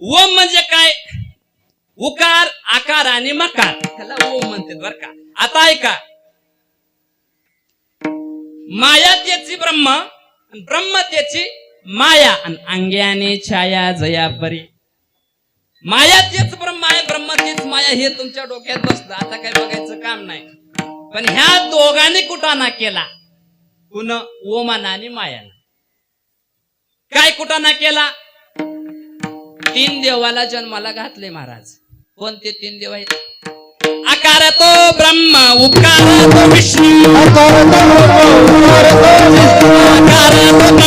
ओम म्हणजे काय? उकार आकार आणि मकार. त्याला ओम म्हणते बर का. आता ऐका. माया त्याची ब्रह्म ब्रह्म त्याची माया आणि अंग्याने छाया जया परी. माया तेच ब्रह्म आहे ब्रह्म तेच माया हे तुमच्या डोक्यात बसलं. आता काय बघायचं काम नाही. पण ह्या दोघांनी कुटाणा केला. कुण ओमाना आणि मायाना. काय कुटाणा केला? तीन देवाला जन्माला घातले महाराज. कोणते तीन देव आहेत? आकार तो ब्रह्म उपकार तो विष्णू आकार तो ब्रह्म उपकार तो विष्णू